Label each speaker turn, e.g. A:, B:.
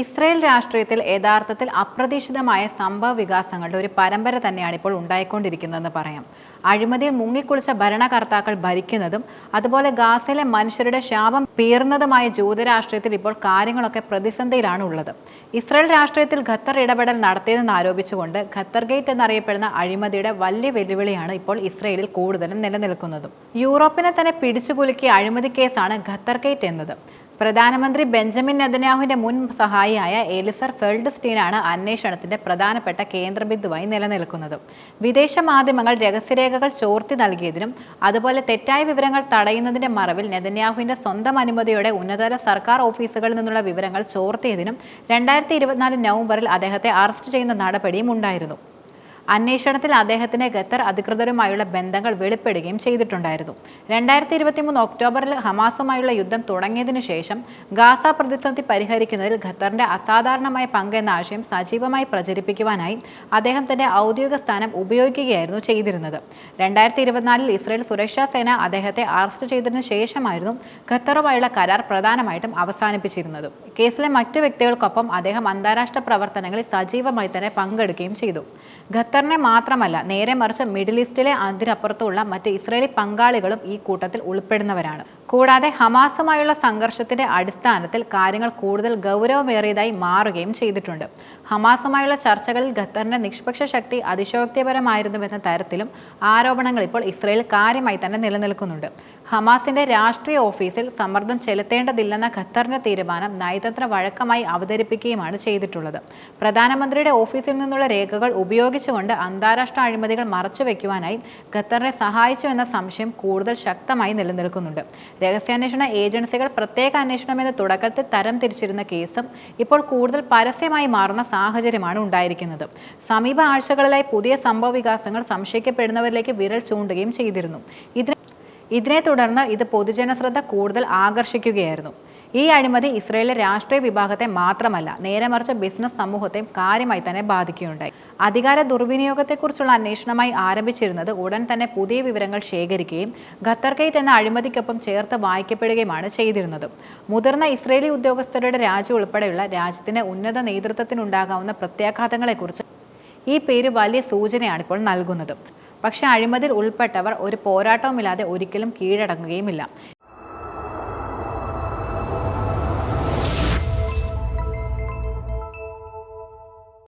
A: Israel രാഷ്ട്രീയത്തിൽ യഥാർത്ഥത്തിൽ അപ്രതീക്ഷിതമായ സംഭവ വികാസങ്ങളുടെ ഒരു പരമ്പര തന്നെയാണ് ഇപ്പോൾ ഉണ്ടായിക്കൊണ്ടിരിക്കുന്നതെന്ന് പറയാം. അഴിമതിയിൽ മുങ്ങിക്കുളിച്ച ഭരണകർത്താക്കൾ ഭരിക്കുന്നതും അതുപോലെ ഗാസയിലെ മനുഷ്യരുടെ ശാപം പീർന്നതുമായ ജൂതരാഷ്ട്രീയത്തിൽ ഇപ്പോൾ കാര്യങ്ങളൊക്കെ പ്രതിസന്ധിയിലാണ് ഉള്ളത്. ഇസ്രയേൽ രാഷ്ട്രീയത്തിൽ ഖത്തർ ഇടപെടൽ നടത്തിയതെന്ന് ആരോപിച്ചുകൊണ്ട് ഖത്തർ ഗേറ്റ് എന്നറിയപ്പെടുന്ന അഴിമതിയുടെ വലിയ വെല്ലുവിളിയാണ് ഇപ്പോൾ ഇസ്രയേലിൽ കൂടുതലും നിലനിൽക്കുന്നതും. യൂറോപ്പിനെ തന്നെ പിടിച്ചുകുലുക്കിയ അഴിമതി കേസാണ് ഖത്തർ ഗേറ്റ് എന്നത്. പ്രധാനമന്ത്രി ബെഞ്ചമിൻ നെതന്യാഹുവിന്റെ മുൻ സഹായിയായ എലിസർ ഫെൽഡ്സ്റ്റീനാണ് അന്വേഷണത്തിന്റെ പ്രധാനപ്പെട്ട കേന്ദ്രബിന്ദുവായി നിലനിൽക്കുന്നത്. വിദേശ മാധ്യമങ്ങൾ രഹസ്യരേഖകൾ ചോർത്തി നൽകിയതിനും അതുപോലെ തെറ്റായ വിവരങ്ങൾ തടയുന്നതിന്റെ മറവിൽ നെതന്യാഹുവിന്റെ സ്വന്തം അനുമതിയോടെ ഉന്നതതല സർക്കാർ ഓഫീസുകളിൽ നിന്നുള്ള വിവരങ്ങൾ ചോർത്തിയതിനും രണ്ടായിരത്തി ഇരുപത്തിനാല് നവംബറിൽ അദ്ദേഹത്തെ അറസ്റ്റ് ചെയ്യുന്ന നടപടിയും ഉണ്ടായിരുന്നു. അന്വേഷണത്തിൽ അദ്ദേഹത്തിന് ഖത്തർ അധികൃതരുമായുള്ള ബന്ധങ്ങൾ വെളിപ്പെടുകയും ചെയ്തിട്ടുണ്ടായിരുന്നു. രണ്ടായിരത്തി ഇരുപത്തിമൂന്ന് ഒക്ടോബറിൽ ഹമാസുമായുള്ള യുദ്ധം തുടങ്ങിയതിനു ശേഷം ഗാസ പ്രതിസന്ധി പരിഹരിക്കുന്നതിൽ ഖത്തറിന്റെ അസാധാരണമായ പങ്ക് എന്ന ആശയം സജീവമായി പ്രചരിപ്പിക്കുവാനായി അദ്ദേഹം തന്റെ ഔദ്യോഗിക സ്ഥാനം ഉപയോഗിക്കുകയായിരുന്നു ചെയ്തിരുന്നത്. രണ്ടായിരത്തി ഇരുപത്തിനാലിൽ ഇസ്രയേൽ സുരക്ഷാ സേന അദ്ദേഹത്തെ അറസ്റ്റ് ചെയ്തതിനു ശേഷമായിരുന്നു ഖത്തറുമായുള്ള കരാർ പ്രധാനമായിട്ടും അവസാനിപ്പിച്ചിരുന്നത്. കേസിലെ മറ്റു വ്യക്തികൾക്കൊപ്പം അദ്ദേഹം അന്താരാഷ്ട്ര പ്രവർത്തനങ്ങളിൽ സജീവമായി തന്നെ പങ്കെടുക്കുകയും ചെയ്തു. ഖത്തറിനെ മാത്രമല്ല നേരെ മറിച്ച് മിഡിൽ ഈസ്റ്റിലെ അതിരപ്പുറത്തുള്ള മറ്റ് ഇസ്രയേലി പങ്കാളികളും ഈ കൂട്ടത്തിൽ ഉൾപ്പെടുന്നവരാണ്. കൂടാതെ ഹമാസുമായുള്ള സംഘർഷത്തിന്റെ അടിസ്ഥാനത്തിൽ കാര്യങ്ങൾ കൂടുതൽ ഗൗരവമേറിയതായി മാറുകയും ചെയ്തിട്ടുണ്ട്. ഹമാസുമായുള്ള ചർച്ചകളിൽ ഖത്തറിന്റെ നിഷ്പക്ഷ ശക്തി അതിശോക്തിപരമായിരുന്നുവെന്ന തരത്തിലും ആരോപണങ്ങൾ ഇപ്പോൾ ഇസ്രയേൽ കാര്യമായി തന്നെ നിലനിൽക്കുന്നുണ്ട്. ഹമാസിന്റെ രാഷ്ട്രീയ ഓഫീസിൽ സമ്മർദ്ദം ചെലുത്തേണ്ടതില്ലെന്ന ഖത്തറിന്റെ തീരുമാനം നയതന്ത്ര വഴക്കമായി അവതരിപ്പിക്കുകയുമാണ് ചെയ്തിട്ടുള്ളത്. പ്രധാനമന്ത്രിയുടെ ഓഫീസിൽ നിന്നുള്ള രേഖകൾ ഉപയോഗിച്ചുകൊണ്ട് അന്താരാഷ്ട്ര അഴിമതികൾ മറച്ചുവെക്കുവാനായി ഖത്തറിനെ സഹായിച്ചു എന്ന സംശയം കൂടുതൽ ശക്തമായി നിലനിൽക്കുന്നുണ്ട്. രഹസ്യാന്വേഷണ ഏജൻസികൾ പ്രത്യേക അന്വേഷണമെന്ന് തുടക്കത്തിൽ തരം തിരിച്ചിരുന്ന കേസും ഇപ്പോൾ കൂടുതൽ പരസ്യമായി മാറുന്ന സാഹചര്യമാണ് ഉണ്ടായിരിക്കുന്നത്. സമീപ ആഴ്ചകളിലായി പുതിയ സംഭവ വികാസങ്ങൾ സംശയിക്കപ്പെടുന്നവരിലേക്ക് വിരൽ ചൂണ്ടുകയും ചെയ്തിരുന്നു. ഇതിനെ ഇതിനെ തുടർന്ന് ഇത് പൊതുജന ശ്രദ്ധ കൂടുതൽ ആകർഷിക്കുകയായിരുന്നു. ഈ അഴിമതി ഇസ്രയേലിലെ രാഷ്ട്രീയ വിഭാഗത്തെ മാത്രമല്ല നേരെ മറിച്ച് ബിസിനസ് സമൂഹത്തെയും കാര്യമായി തന്നെ ബാധിക്കുകയുണ്ടായി. അധികാര ദുർവിനിയോഗത്തെക്കുറിച്ചുള്ള അന്വേഷണമായി ആരംഭിച്ചിരുന്നത് ഉടൻ തന്നെ പുതിയ വിവരങ്ങൾ ശേഖരിക്കുകയും ഖത്തർ ഗേറ്റ് എന്ന അഴിമതിക്കൊപ്പം ചേർത്ത് വായിക്കപ്പെടുകയുമാണ് ചെയ്തിരുന്നത്. മുതിർന്ന ഇസ്രയേലി ഉദ്യോഗസ്ഥരുടെ രാജ്യം ഉൾപ്പെടെയുള്ള രാജ്യത്തിന്റെ ഉന്നത നേതൃത്വത്തിനുണ്ടാകാവുന്ന പ്രത്യാഘാതങ്ങളെക്കുറിച്ച് ഈ പേര് വലിയ സൂചനയാണ് ഇപ്പോൾ നൽകുന്നത്. പക്ഷേ അഴിമതിയിൽ ഉൾപ്പെട്ടവർ ഒരു പോരാട്ടവുമില്ലാതെ ഒരിക്കലും കീഴടങ്ങുകയുമില്ല.